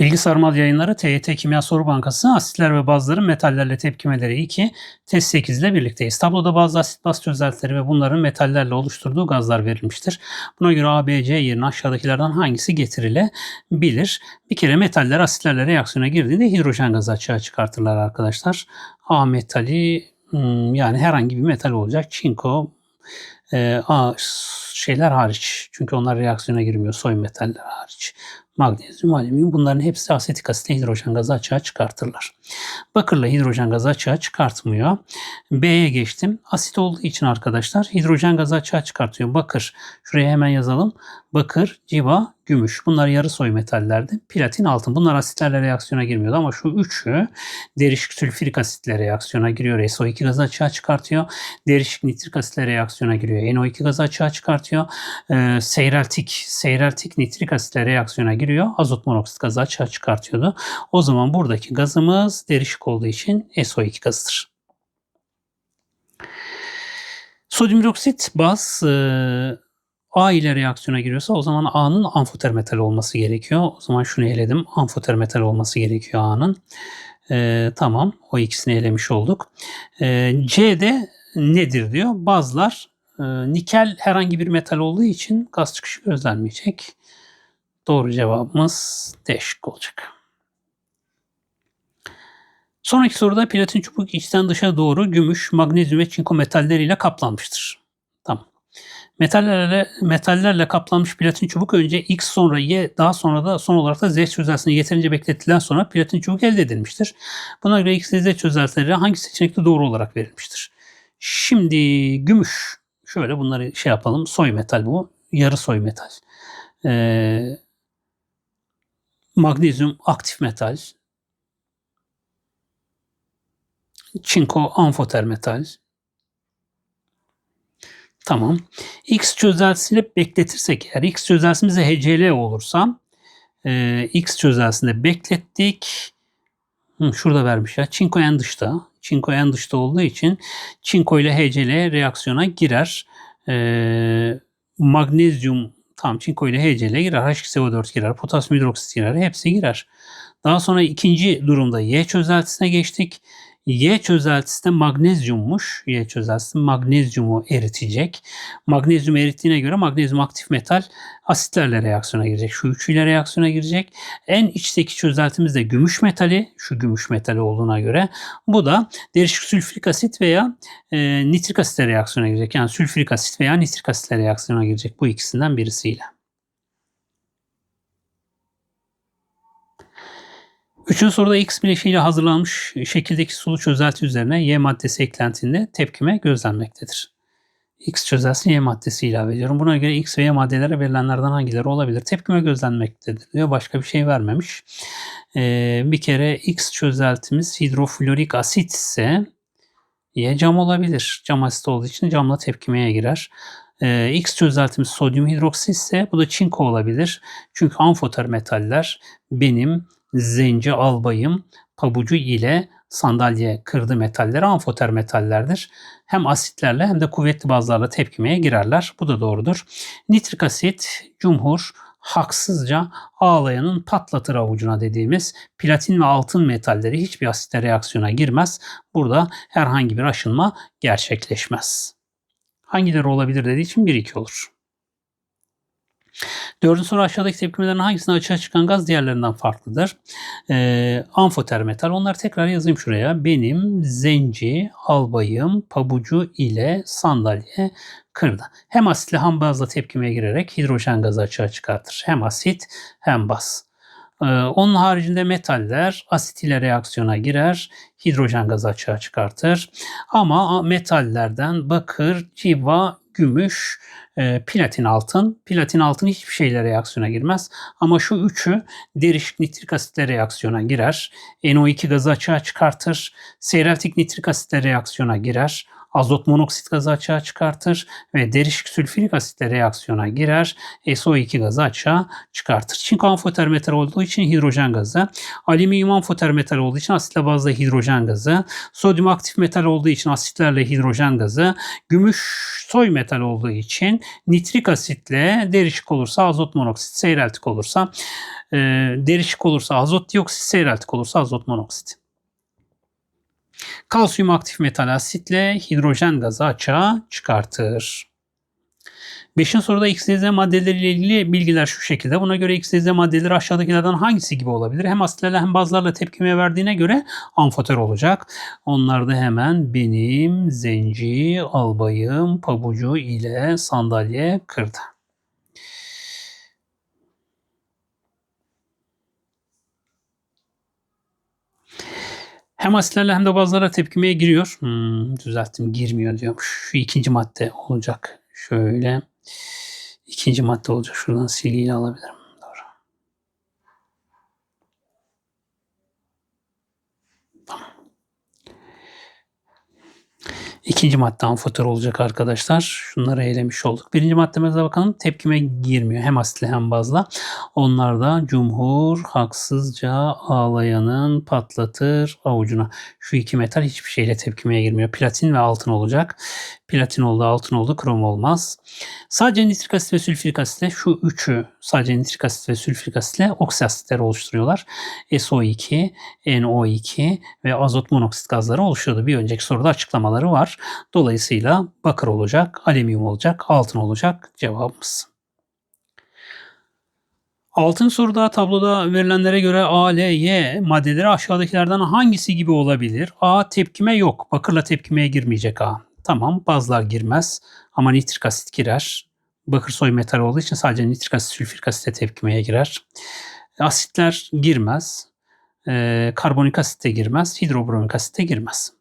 Bilgi Sarmal Yayınları TYT Kimya Soru Bankası asitler ve bazların metallerle tepkimeleri 2 test 8 ile birlikteyiz. Tabloda bazı asit baz çözeltileri ve bunların metallerle oluşturduğu gazlar verilmiştir. Buna göre A, B, C yerine aşağıdakilerden hangisi getirilebilir? Bir kere metaller asitlerle reaksiyona girdiğinde hidrojen gazı açığa çıkartırlar arkadaşlar. A metali hmm, yani herhangi bir metal olacak. Çinko, e, A şeyler hariç. Çünkü onlar reaksiyona girmiyor. Soy metaller hariç magnezyum, alüminyum bunların hepsi asetik asitle hidrojen gazı açığa çıkartırlar. Bakırla hidrojen gazı açığa çıkartmıyor. B'ye geçtim. Asit olduğu için arkadaşlar hidrojen gazı açığa çıkartıyor. Bakır. Şuraya hemen yazalım. Bakır, civa, gümüş. Bunlar yarı soy metallerdi. Platin, altın. Bunlar asitlerle reaksiyona girmiyordu ama şu üçü derişik sülfürik asitle reaksiyona giriyor. SO2 gazı açığa çıkartıyor. Derişik nitrik asitle reaksiyona giriyor. NO2 gazı açığa çıkartıyor. Ee, seyreltik, seyreltik nitrik asitle reaksiyona giriyor. Azot monoksit gazı açığa çıkartıyordu. O zaman buradaki gazımız derişik olduğu için SO2 gazıdır. Sodyum hidroksit baz e, A ile reaksiyona giriyorsa o zaman A'nın amfoter metal olması gerekiyor. O zaman şunu eledim. Amfoter metal olması gerekiyor A'nın. E, tamam. O ikisini elemiş olduk. E, C'de nedir diyor. Bazlar e, nikel herhangi bir metal olduğu için gaz çıkışı gözlenmeyecek. Doğru cevabımız D şıkkı olacak. Sonraki soruda platin çubuk içten dışa doğru gümüş, magnezyum ve çinko metalleriyle kaplanmıştır. Metallerle, metallerle kaplanmış platin çubuk önce X sonra Y daha sonra da son olarak da Z çözeltisine yeterince bekletilen sonra platin çubuk elde edilmiştir. Buna göre X ve Z çözeltileri hangi seçenekte doğru olarak verilmiştir? Şimdi gümüş. Şöyle bunları şey yapalım. Soy metal bu. Yarı soy metal. Ee, magnezyum aktif metal. Çinko amfoter metal. Tamam. X çözeltisini bekletirsek eğer X çözeltimizde HCl olursa e, X çözeltisinde beklettik. Hı, şurada vermiş ya. Çinko en dışta. Çinko en dışta olduğu için çinko ile HCl reaksiyona girer. E, magnezyum tam çinko ile HCl girer. H2SO4 girer. Potasyum hidroksit girer. Hepsi girer. Daha sonra ikinci durumda Y çözeltisine geçtik. Y çözeltisi de magnezyummuş. Y çözeltisi magnezyumu eritecek. Magnezyum erittiğine göre magnezyum aktif metal asitlerle reaksiyona girecek. Şu üçüyle reaksiyona girecek. En içteki çözeltimiz de gümüş metali. Şu gümüş metali olduğuna göre. Bu da derişik sülfürik asit veya e, nitrik asitle reaksiyona girecek. Yani sülfürik asit veya nitrik asitle reaksiyona girecek bu ikisinden birisiyle. Üçüncü soruda X bileşiğiyle hazırlanmış şekildeki sulu çözelti üzerine Y maddesi eklentinde tepkime gözlenmektedir. X çözeltisine Y maddesi ilave ediyorum. Buna göre X ve Y maddelere verilenlerden hangileri olabilir? Tepkime gözlenmektedir diyor. Başka bir şey vermemiş. Ee, bir kere X çözeltimiz hidroflorik asit ise Y cam olabilir. Cam asit olduğu için camla tepkimeye girer. Ee, X çözeltimiz sodyum hidroksit ise bu da çinko olabilir. Çünkü amfoter metaller benim zenci albayım pabucu ile sandalye kırdı metalleri amfoter metallerdir. Hem asitlerle hem de kuvvetli bazlarla tepkimeye girerler. Bu da doğrudur. Nitrik asit, cumhur, haksızca ağlayanın patlatır avucuna dediğimiz platin ve altın metalleri hiçbir asitle reaksiyona girmez. Burada herhangi bir aşınma gerçekleşmez. Hangileri olabilir dediği için 1-2 olur. Dördüncü soru aşağıdaki tepkimelerin hangisinde açığa çıkan gaz diğerlerinden farklıdır? Ee, amfoter metal. Onları tekrar yazayım şuraya. Benim zenci, albayım, pabucu ile sandalye kırdı. Hem asitle hem bazla tepkimeye girerek hidrojen gazı açığa çıkartır. Hem asit hem baz. Ee, onun haricinde metaller asit ile reaksiyona girer, hidrojen gazı açığa çıkartır. Ama metallerden bakır, civa, gümüş, e, platin altın. Platin altın hiçbir şeyle reaksiyona girmez. Ama şu üçü derişik nitrik asitle reaksiyona girer. NO2 gazı açığa çıkartır. Seyreltik nitrik asitle reaksiyona girer. Azot monoksit gazı açığa çıkartır ve derişik sülfürik asitle reaksiyona girer. SO2 gazı açığa çıkartır. Çinko amfoter metal olduğu için hidrojen gazı, alüminyum amfoter metal olduğu için asitle bazlı hidrojen gazı, sodyum aktif metal olduğu için asitlerle hidrojen gazı, gümüş soy metal olduğu için nitrik asitle derişik olursa azot monoksit, seyreltik olursa e, derişik olursa azot dioksit, seyreltik olursa azot monoksit. Kalsiyum aktif metal asitle hidrojen gazı açığa çıkartır. Beşinci soruda XYZ maddeleriyle ilgili bilgiler şu şekilde. Buna göre XYZ maddeleri aşağıdakilerden hangisi gibi olabilir? Hem asitlerle hem bazlarla tepkime verdiğine göre amfoter olacak. Onlar da hemen benim, zenci, albayım, pabucu ile sandalye kırdı. Hem asitlerle hem de bazılara tepkimeye giriyor. Hmm, düzelttim girmiyor diyormuş. Şu ikinci madde olacak. Şöyle ikinci madde olacak. Şuradan silgiyle alabilirim. Doğru. Tamam. İkinci madde amfoter olacak arkadaşlar. Şunları elemiş olduk. Birinci maddemize bakalım. Tepkime girmiyor. Hem asitli hem bazla. Onlar da cumhur haksızca ağlayanın patlatır avucuna. Şu iki metal hiçbir şeyle tepkimeye girmiyor. Platin ve altın olacak. Platin oldu, altın oldu, krom olmaz. Sadece nitrik asit ve sülfürik asitle şu üçü sadece nitrik asit ve sülfürik asitle oksi asitleri oluşturuyorlar. SO2, NO2 ve azot monoksit gazları oluşuyordu. Bir önceki soruda açıklamaları var. Dolayısıyla bakır olacak, alüminyum olacak, altın olacak cevabımız. Altın soruda tabloda verilenlere göre A, L, Y maddeleri aşağıdakilerden hangisi gibi olabilir? A tepkime yok. Bakırla tepkimeye girmeyecek A. Tamam bazlar girmez ama nitrik asit girer. Bakır soy metal olduğu için sadece nitrik asit sülfürik asitle tepkimeye girer. Asitler girmez. E, karbonik asit de girmez. Hidrobromik asit de girmez.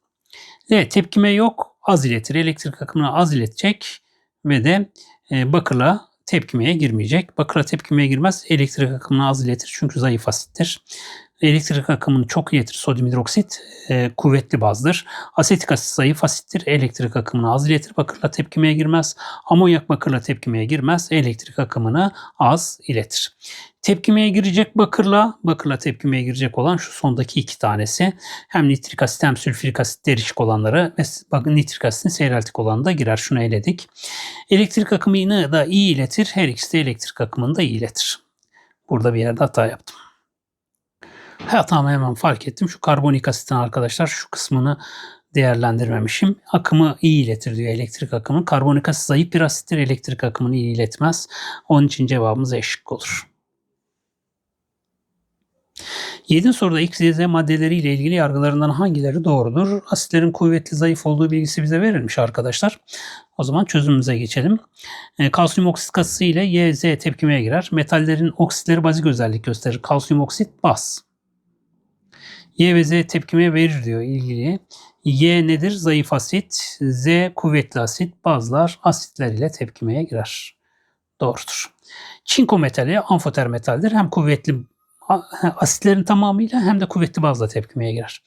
L tepkime yok. Az iletir. Elektrik akımını az iletecek ve de e, bakırla tepkimeye girmeyecek. Bakırla tepkimeye girmez. Elektrik akımını az iletir çünkü zayıf asittir. Elektrik akımını çok iletir. Sodyum hidroksit e, kuvvetli bazdır. Asetik asit zayıf asittir. Elektrik akımını az iletir. Bakırla tepkimeye girmez. Amonyak bakırla tepkimeye girmez. Elektrik akımını az iletir. Tepkimeye girecek bakırla, bakırla tepkimeye girecek olan şu sondaki iki tanesi. Hem nitrik asit hem sülfürik asit derişik olanları ve nitrik asitin seyreltik olanı da girer. Şunu eledik. Elektrik akımını da iyi iletir. Her ikisi de elektrik akımını da iyi iletir. Burada bir yerde hata yaptım. Hatamı hemen fark ettim. Şu karbonik asitin arkadaşlar şu kısmını değerlendirmemişim. Akımı iyi iletir diyor elektrik akımı. Karbonik asit zayıf bir asittir. Elektrik akımını iyi iletmez. Onun için cevabımız eşlik olur. 7. soruda X, Y, Z maddeleriyle ilgili yargılarından hangileri doğrudur? Asitlerin kuvvetli zayıf olduğu bilgisi bize verilmiş arkadaşlar. O zaman çözümümüze geçelim. E, kalsiyum oksit katısı ile Y, Z tepkimeye girer. Metallerin oksitleri bazik özellik gösterir. Kalsiyum oksit baz. Y ve Z tepkime verir diyor ilgili. Y nedir? Zayıf asit. Z kuvvetli asit. Bazlar asitler ile tepkimeye girer. Doğrudur. Çinko metali amfoter metaldir. Hem kuvvetli asitlerin tamamıyla hem de kuvvetli bazla tepkimeye girer.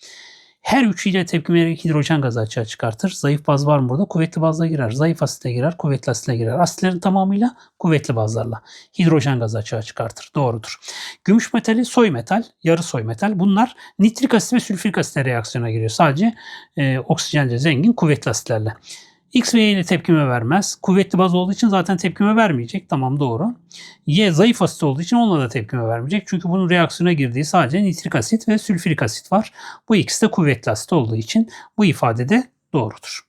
Her üçüyle tepkimeye hidrojen gazı açığa çıkartır. Zayıf baz var mı burada? Kuvvetli bazla girer. Zayıf asitle girer, kuvvetli asitle girer. Asitlerin tamamıyla kuvvetli bazlarla hidrojen gazı açığa çıkartır. Doğrudur. Gümüş metali soy metal, yarı soy metal. Bunlar nitrik asit ve sülfürik asitle reaksiyona giriyor. Sadece e, oksijenle zengin kuvvetli asitlerle. X ve Y ile tepkime vermez. Kuvvetli baz olduğu için zaten tepkime vermeyecek. Tamam doğru. Y zayıf asit olduğu için onunla da tepkime vermeyecek. Çünkü bunun reaksiyona girdiği sadece nitrik asit ve sülfürik asit var. Bu ikisi de kuvvetli asit olduğu için bu ifade de doğrudur.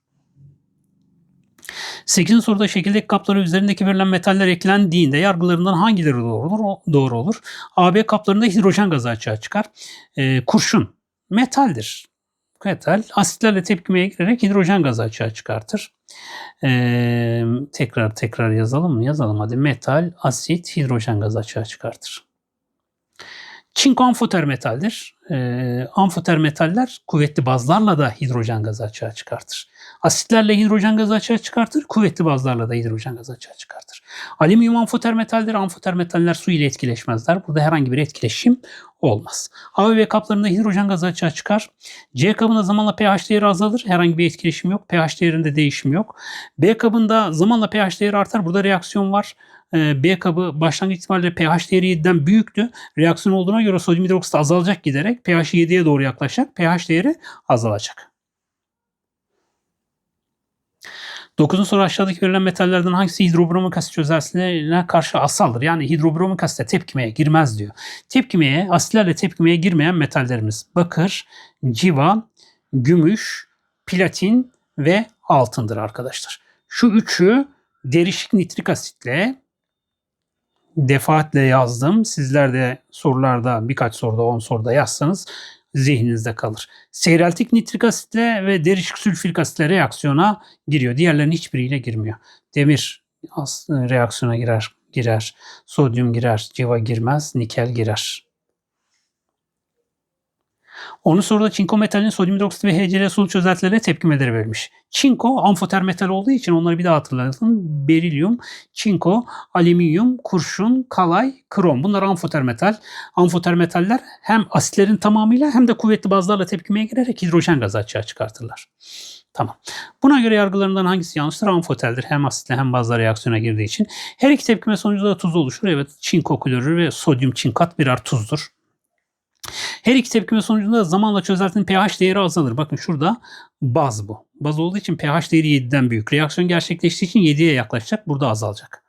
8. soruda şekildeki kapları üzerindeki verilen metaller eklendiğinde yargılarından hangileri doğru olur? Doğru olur. AB kaplarında hidrojen gazı açığa çıkar. E, kurşun metaldir metal asitlerle tepkimeye girerek hidrojen gazı açığa çıkartır. Ee, tekrar tekrar yazalım mı? Yazalım hadi. Metal, asit, hidrojen gazı açığa çıkartır. Çinko amfoter metaldir. Ee, amfoter metaller kuvvetli bazlarla da hidrojen gazı açığa çıkartır. Asitlerle hidrojen gazı açığa çıkartır. Kuvvetli bazlarla da hidrojen gazı açığa çıkartır. Alüminyum amfoter metaldir. Amfoter metaller su ile etkileşmezler. Burada herhangi bir etkileşim olmaz. A ve kaplarında hidrojen gazı açığa çıkar. C kabında zamanla pH değeri azalır. Herhangi bir etkileşim yok. pH değerinde değişim yok. B kabında zamanla pH değeri artar. Burada reaksiyon var. Ee, B kabı başlangıç itibariyle pH değeri 7'den büyüktü. Reaksiyon olduğuna göre sodyum hidroksit azalacak giderek pH 7'ye doğru yaklaşacak. pH değeri azalacak. Dokuzun soru aşağıdaki verilen metallerden hangisi hidrobromik asit çözeltilerine karşı asaldır? Yani hidrobromik asite tepkimeye girmez diyor. Tepkimeye, asitlerle tepkimeye girmeyen metallerimiz bakır, civa, gümüş, platin ve altındır arkadaşlar. Şu üçü derişik nitrik asitle defaatle yazdım. Sizler de sorularda birkaç soruda 10 soruda yazsanız zihninizde kalır. Seyreltik nitrik asitle ve derişik sülfürik asitle reaksiyona giriyor. Diğerlerinin hiçbiriyle girmiyor. Demir reaksiyona girer, girer. Sodyum girer, civa girmez, nikel girer. Onun soruda çinko metalinin sodyum hidroksit ve HCl sulu çözeltilere tepkimeleri verilmiş. Çinko amfoter metal olduğu için onları bir daha hatırlayalım. Berilyum, çinko, alüminyum, kurşun, kalay, krom. Bunlar amfoter metal. Amfoter metaller hem asitlerin tamamıyla hem de kuvvetli bazlarla tepkimeye girerek hidrojen gazı açığa çıkartırlar. Tamam. Buna göre yargılarından hangisi yanlıştır? Amfoteldir. Hem asitle hem bazla reaksiyona girdiği için. Her iki tepkime sonucunda tuz oluşur. Evet çinko klorür ve sodyum çinkat birer tuzdur. Her iki tepkime sonucunda zamanla çözeltinin pH değeri azalır. Bakın şurada baz bu. Baz olduğu için pH değeri 7'den büyük. Reaksiyon gerçekleştiği için 7'ye yaklaşacak. Burada azalacak.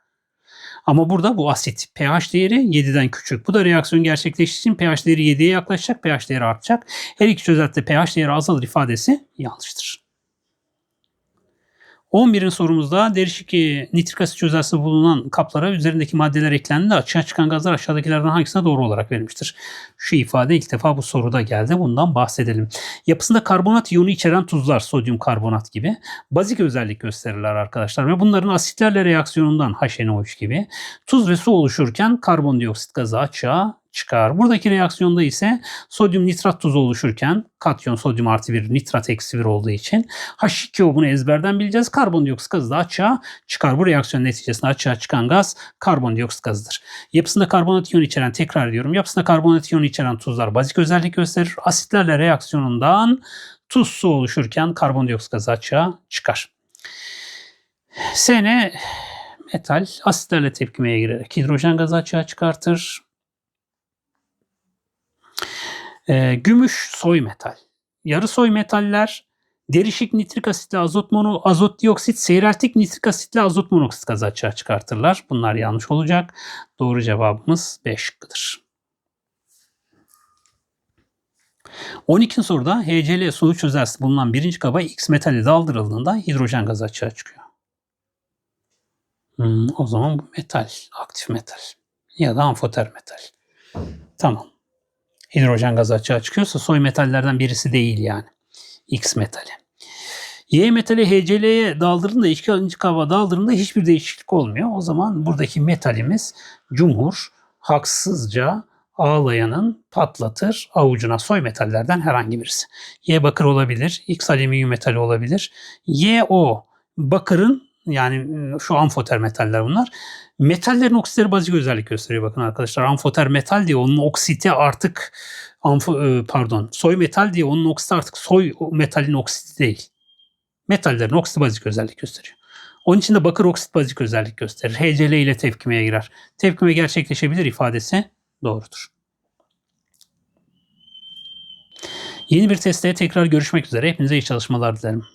Ama burada bu asit. pH değeri 7'den küçük. Bu da reaksiyon gerçekleştiği için pH değeri 7'ye yaklaşacak. pH değeri artacak. Her iki çözeltide pH değeri azalır ifadesi yanlıştır. 11'in sorumuzda derişik nitrik asit çözeltisi bulunan kaplara üzerindeki maddeler eklendi açığa çıkan gazlar aşağıdakilerden hangisine doğru olarak verilmiştir? Şu ifade ilk defa bu soruda geldi. Bundan bahsedelim. Yapısında karbonat iyonu içeren tuzlar, sodyum karbonat gibi bazik özellik gösterirler arkadaşlar ve bunların asitlerle reaksiyonundan HNO3 gibi tuz ve su oluşurken karbondioksit gazı açığa çıkar. Buradaki reaksiyonda ise sodyum nitrat tuzu oluşurken katyon sodyum artı 1 nitrat eksi 1 olduğu için H2O bunu ezberden bileceğiz. Karbondioksit gazı da açığa çıkar. Bu reaksiyon neticesinde açığa çıkan gaz karbondioksit gazıdır. Yapısında karbonat iyonu içeren tekrar ediyorum. Yapısında karbonat iyonu içeren tuzlar bazik özellik gösterir. Asitlerle reaksiyonundan tuz su oluşurken karbondioksit gazı açığa çıkar. Sene metal asitlerle tepkimeye girerek hidrojen gazı açığa çıkartır. Ee, gümüş soy metal. Yarı soy metaller derişik nitrik asitle azot mono azot dioksit, seyreltik nitrik asitle azot monoksit gazı açığa çıkartırlar. Bunlar yanlış olacak. Doğru cevabımız B şıkkıdır. 12. soruda HCl sulu çözeltisi bulunan birinci kaba X metali daldırıldığında hidrojen gazı açığa çıkıyor. Hmm, o zaman bu metal, aktif metal ya da amfoter metal. Tamam hidrojen gazı açığa çıkıyorsa soy metallerden birisi değil yani. X metali. Y metali HCl'ye daldırında ikinci kaba daldırında hiçbir değişiklik olmuyor. O zaman buradaki metalimiz cumhur haksızca ağlayanın patlatır avucuna soy metallerden herhangi birisi. Y bakır olabilir, X alüminyum metali olabilir. Y o bakırın yani şu amfoter metaller bunlar. Metallerin oksitleri bazik özellik gösteriyor bakın arkadaşlar. Amfoter metal diye onun oksiti artık amfo, pardon soy metal diye onun oksiti artık soy metalin oksiti değil. Metallerin oksiti bazik özellik gösteriyor. Onun için de bakır oksit bazik özellik gösterir. HCl ile tepkimeye girer. Tepkime gerçekleşebilir ifadesi doğrudur. Yeni bir testte tekrar görüşmek üzere. Hepinize iyi çalışmalar dilerim.